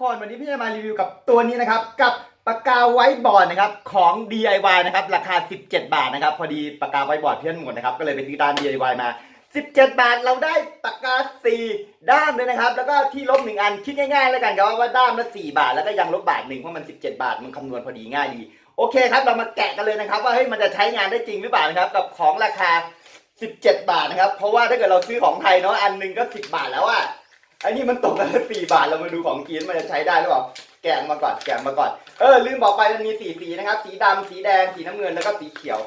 คนวันนี้พี่จะมารีวิวกับตัวนี้นะครับกับปากกาไวบอร์ดนะครับของ DIY นะครับราคา 17 บาทนะครับพอดีปากกาไวบอร์ดเพื่อนหมดนะครับก็เลยไปซื้อด้าน DIY มา 17 บาทเราได้ปากกา 4 ด้ามเลยนะครับ แล้วก็ที่ลบหนึ่งอันคิดง่ายๆแล้วกันครับว่าด้ามละ 4 บาท แล้วก็ยังลบบาทหนึ่งเพราะมัน 17 บาทมันคำนวณพอดีง่ายดีโอเคครับเรามาแกะกันเลยนะครับ ว่าเฮ้ยมันจะใช้งานได้จริงหรือเปล่านะครับกับของราคา 17 บาทนะครับเพราะว่าถ้าเกิดเราซื้อของไทยเนาะอันหนึ่งก็ 10 บาทแล้วอะ ไอ้นี่มันตกกันละ4บาท เรามาดูของจีนมันจะใช้ได้หรือเปล่า แกะมาก่อน แกะมาก่อน เออ ลืมบอกไปมันมีสีสีนะครับ สีดำสีแดง สีน้ำเงิน แล้วก็สีเขียว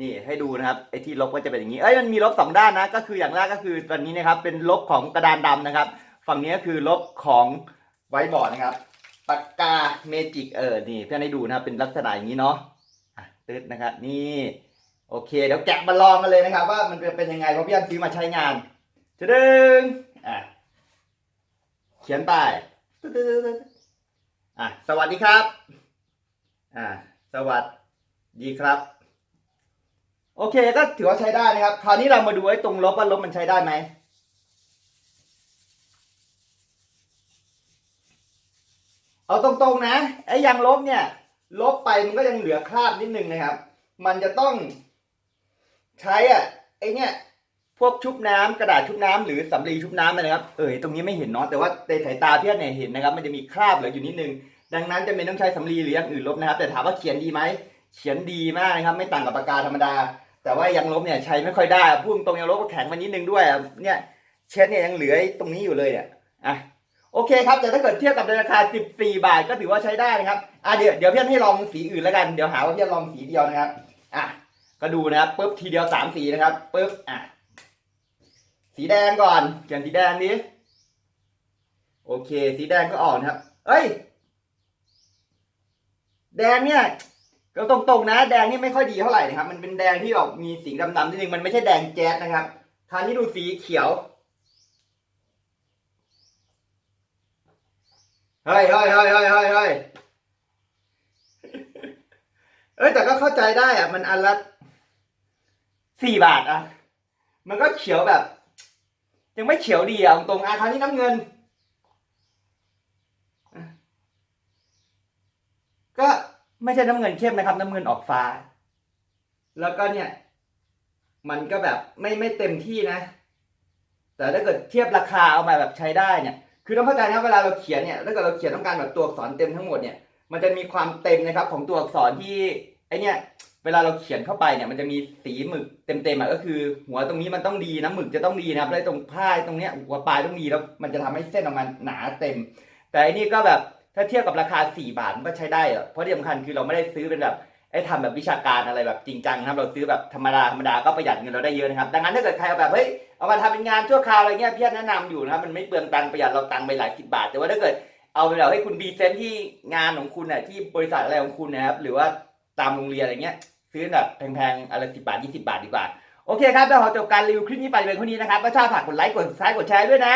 นี่ให้ดูนะครับ ไอ้ที่ลบก็จะเป็นอย่างนี้ เอ้ย มันมีลบสองด้านนะ ก็คืออย่างแรกก็คือตอนนี้นะครับ เป็นลบของกระดานดำนะครับ ฝั่งนี้ก็คือลบของไวบอร์ดนะครับ ปากกาเมจิก เออ นี่เพื่อนให้ดูนะครับ เป็นลักษณะอย่างนี้เนาะอะตึ๊ดนะครับ นี่ โอเค เดี๋ยวแกะมาลองกันเลยนะครับ ว่ามันเป็นยังไง เพราะพี่อันซื้อมาใช้งานจะดึง อะเขียนไปอะสวัสดีครับ อ่าสวัสดีครับ โอเคก็ถือว่าใช้ได้นะครับ คราวนี้เรามาดูไอ้ตรงลบว่าลบมันใช้ได้ไหมเอาตรงๆนะไอ้ยางลบเนี่ย ลบไปมันก็ยังเหลือคราบนิดนึงนะครับ มันจะต้องใช้อะไอ้เนี่ย พวกชุบน้ำกระดาษชุบน้ำหรือสำลีชุบน้ำนะครับ เออตรงนี้ไม่เห็นเนาะแต่ว่าในสายตาพี่เนี่ยเห็นนะครับ มันจะมีคราบเหลืออยู่นิดนึง ดังนั้นจะเป็นต้องใช้สำลีหรืออย่างอื่นลบนะครับ แต่ถามว่าเขียนดีไหมเขียนดีมากนะครับ ไม่ต่างกับปากกาธรรมดา แต่ว่ายังลบเนี่ยใช้ไม่ค่อยได้พูดตรงยังลบก็แข็งมานิดนึงด้วยเนี่ยเช็ดเนี่ยยังเหลือตรงนี้อยู่เลยเนี่ยอะโอเคครับแต่ถ้าเกิดเทียบกับในราคา 14 บาทก็ถือว่าใช้ได้นะครับอะเดี๋ยวเดี๋ยวพี่ให้ลองสีอื่นแล้วกันเดี๋ยวหาว่าพี่ลองสีเดียวนะครับอะก็ดูนะครับปุ๊บทีเดียวสามสีนะครับปุ๊บอะ สีแดงก่อน เขียนสีแดงดิโอเค สีแดงก็ออกนะครับ เอ้ย แดงเนี่ยก็ตรงๆนะ แดงนี่ไม่ค่อยดีเท่าไหร่นะครับ มันเป็นแดงที่ออกมีสีดำๆนิดนึงมันไม่ใช่แดงแจ๊สนะครับทางนี้ดูสีเขียวเฮ้ยเฮ้ยเฮ้ยเฮ้ยเฮ้ยเฮ้ยเอ้ยแต่ก็เข้าใจได้อะมันอันละสี่บาทอะมันก็เขียวแบบ ยังไม่เขียวดีอะตรงอะคราวนี้น้ำเงิน ก็ไม่ใช่น้ำเงินเข้มนะครับ น้ำเงินออกฟ้า แล้วก็เนี่ย มันก็แบบไม่ไม่เต็มที่นะ แต่ถ้าเกิดเทียบราคาเอามาแบบใช้ได้เนี่ย คือต้องเข้าใจนะเวลาเราเขียนเนี่ยถ้าเกิดเราเขียนต้องการแบบตัวอักษรเต็มทั้งหมดเนี่ย มันจะมีความเต็มนะครับของตัวอักษรที่ไอเนี่ย เวลาเราเขียนเข้าไปเนี่ยมันจะมีสีหมึกเต็มๆอะก็คือ หัวตรงนี้มันต้องดีนะหมึกจะต้องดีนะครับแล้วตรงผ้าตรงเนี้ยหัวปลายต้องดีแล้วมันจะทำให้เส้นออกมาหนาเต็ม แต่อันนี้ก็แบบถ้าเทียบกับราคา 4 บาทมันก็ใช้ได้อะเพราะที่สำคัญคือเราไม่ได้ซื้อเป็นแบบไอ้ทำแบบวิชาการอะไรแบบจริงจังนะครับเราซื้อแบบธรรมดาธรรมดาก็ประหยัดเงินเราได้เยอะนะครับดังนั้นถ้าเกิดใครเอาแบบเฮ้ยเอามาทำเป็นงานชั่วคราวอะไรเงี้ยพี่แนะนำอยู่นะครับมันไม่เปลืองตังค์ประหยัดเราตังค์ไปหลายสิบบาท แต่ว่าถ้าเกิดเอาไปแบบให้คุณดีเซนที่งานของคุณน่ะที่บริษัทอะไรของคุณนะครับหรือว่าตามโรงเรียนอะไรเงี้ย ซื้อแบบแพงๆอะไรสิบาทยี่สิบาทดีกว่า โอเคครับเราขอจบการรีวิวคลิปนี้ไปเป็นเท่านี้นะครับก็ชอบฝากกดไลค์กดซับสไครต์กดแชร์ด้วยนะ